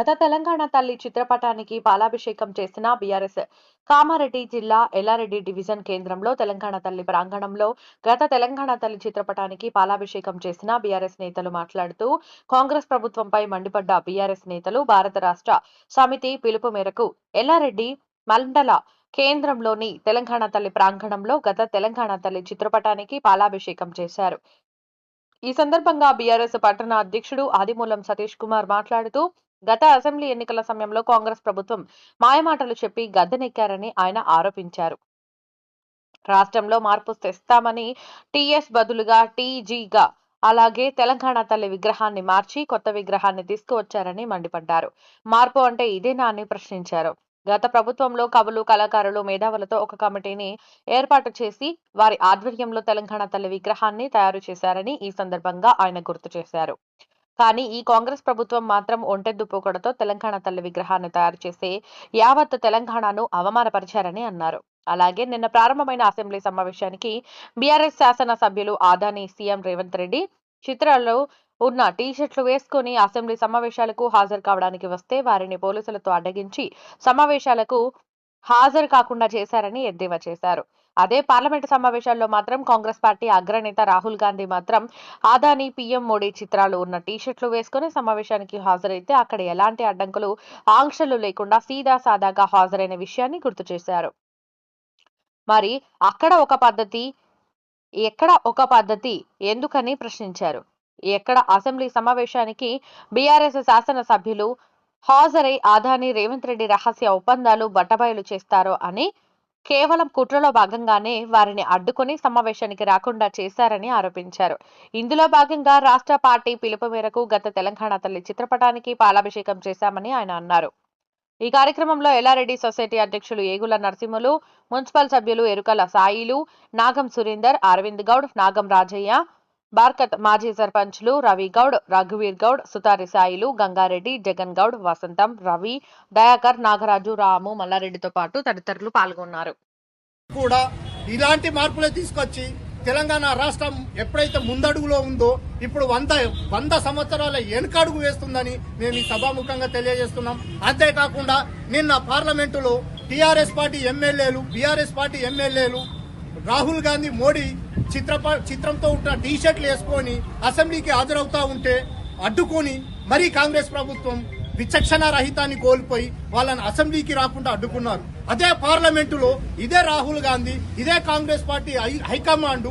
గత తెలంగాణ తల్లి చిత్రపటానికి పాలాభిషేకం చేసిన బీఆర్ఎస్ కామారెడ్డి జిల్లా ఎల్లారెడ్డి డివిజన్ కేంద్రంలో తెలంగాణ తల్లి ప్రాంగణంలో గత తెలంగాణ తల్లి చిత్రపటానికి పాలాభిషేకం చేసిన బీఆర్ఎస్ నేతలు మాట్లాడుతూ కాంగ్రెస్ ప్రభుత్వంపై మండిపడ్డ బీఆర్ఎస్ నేతలు భారత రాష్ట్ర సమితి పిలుపు మేరకు ఎల్లారెడ్డి మండల కేంద్రంలోని తెలంగాణ తల్లి ప్రాంగణంలో గత తెలంగాణ తల్లి చిత్రపటానికి పాలాభిషేకం చేశారు. ఈ సందర్భంగా బీఆర్ఎస్ పట్టణ అధ్యక్షుడు ఆదిమూలం సతీష్ కుమార్ మాట్లాడుతూ గత అసెంబ్లీ ఎన్నికల సమయంలో కాంగ్రెస్ ప్రభుత్వం మాయమాటలు చెప్పి గద్దెనెక్కారని ఆయన ఆరోపించారు. రాష్ట్రంలో మార్పు తెస్తామని టీఎస్ బదులుగా టీజీగా అలాగే తెలంగాణ తల్లి విగ్రహాన్ని మార్చి కొత్త విగ్రహాన్ని తీసుకువచ్చారని మండిపడ్డారు. మార్పు అంటే ఇదేనా అని ప్రశ్నించారు. గత ప్రభుత్వంలో కవులు కళాకారులు మేధావులతో ఒక కమిటీని ఏర్పాటు చేసి వారి ఆధ్వర్యంలో తెలంగాణ తల్లి విగ్రహాన్ని తయారు చేశారని ఈ సందర్భంగా ఆయన గుర్తు చేశారు. కానీ ఈ కాంగ్రెస్ ప్రభుత్వం మాత్రం ఒంటెద్దు పోకడతో తెలంగాణ తల్లి విగ్రహాన్ని తయారు చేసి యావత్ తెలంగాణను అవమానపరిచారని అన్నారు. అలాగే నిన్న ప్రారంభమైన అసెంబ్లీ సమావేశానికి బీఆర్ఎస్ శాసన సభ్యులు ఆదాని సీఎం రేవంత్ రెడ్డి చిత్రాల్లో ఉన్న టీ షర్ట్లు వేసుకుని అసెంబ్లీ సమావేశాలకు హాజరు కావడానికి వస్తే వారిని పోలీసులతో అడ్డగించి సమావేశాలకు హాజరు కాకుండా చేశారని ఎద్దేవా చేశారు. అదే పార్లమెంటు సమావేశాల్లో మాత్రం కాంగ్రెస్ పార్టీ అగ్రనేత రాహుల్ గాంధీ మాత్రం ఆదాని పీఎం మోడీ చిత్రాలు ఉన్న టీ షర్ట్లు వేసుకుని సమావేశానికి హాజరైతే అక్కడ ఎలాంటి అడ్డంకులు ఆంక్షలు లేకుండా సీదా సాదాగా హాజరైన విషయాన్ని గుర్తు చేశారు. మరి అక్కడ ఒక పద్ధతి ఎక్కడ ఒక పద్ధతి ఎందుకని ప్రశ్నించారు? ఎక్కడ అసెంబ్లీ సమావేశానికి బీఆర్ఎస్ శాసన సభ్యులు హాజరై ఆదాని రేవంత్ రెడ్డి రహస్య ఒప్పందాలు బట్టబయలు చేస్తారో అని కేవలం కుట్రలో భాగంగానే వారిని అడ్డుకొని సమావేశానికి రాకుండా చేశారని ఆరోపించారు. ఇందులో భాగంగా రాష్ట్ర పార్టీ పిలుపు మేరకు గత తెలంగాణ తల్లి చిత్రపటానికి పాలాభిషేకం చేశామని ఆయన అన్నారు. ఈ కార్యక్రమంలో ఎల్లారెడ్డి సొసైటీ అధ్యక్షులు ఏగుల నరసింహులు మున్సిపల్ సభ్యులు ఎరుకల సాయిలు నాగం సురేందర్ అరవింద్ గౌడ్ నాగం రాజయ్య బార్కత్ మాజీ సర్పంచ్లు రవి గౌడ్ రఘువీర్ గౌడ్ సుతారి సాయిలు గంగారెడ్డి జగన్ గౌడ్ వసంతం రవి దయాకర్ నాగరాజు రాము మల్లారెడ్డితో పాటు తదితరులు పాల్గొన్నారు. కూడా ఇలాంటి మార్పులే తీసుకొచ్చి తెలంగాణ రాష్ట్రం ఎప్పుడైతే ముందడుగులో ఉందో ఇప్పుడు వంద వంద సంవత్సరాల వెనుకడుగు వేస్తుందని మేము ఈ సభాముఖంగా తెలియజేస్తున్నాం. అంతేకాకుండా నిన్న పార్లమెంటులో టీఆర్ఎస్ పార్టీ ఎమ్మెల్యేలు బీఆర్ఎస్ పార్టీ ఎమ్మెల్యేలు రాహుల్ గాంధీ మోడీ చిత్రప చిత్రంతో ఉన్న టీ షర్ట్లు వేసుకొని అసెంబ్లీకి హాజరవుతా ఉంటే అడ్డుకొని మరీ కాంగ్రెస్ ప్రభుత్వం విచక్షణ రహితాన్ని కోల్పోయి వాళ్ళని అసెంబ్లీకి రాకుండా అడ్డుకున్నారు. అదే పార్లమెంటులో ఇదే రాహుల్ గాంధీ ఇదే కాంగ్రెస్ పార్టీ హైకమాండ్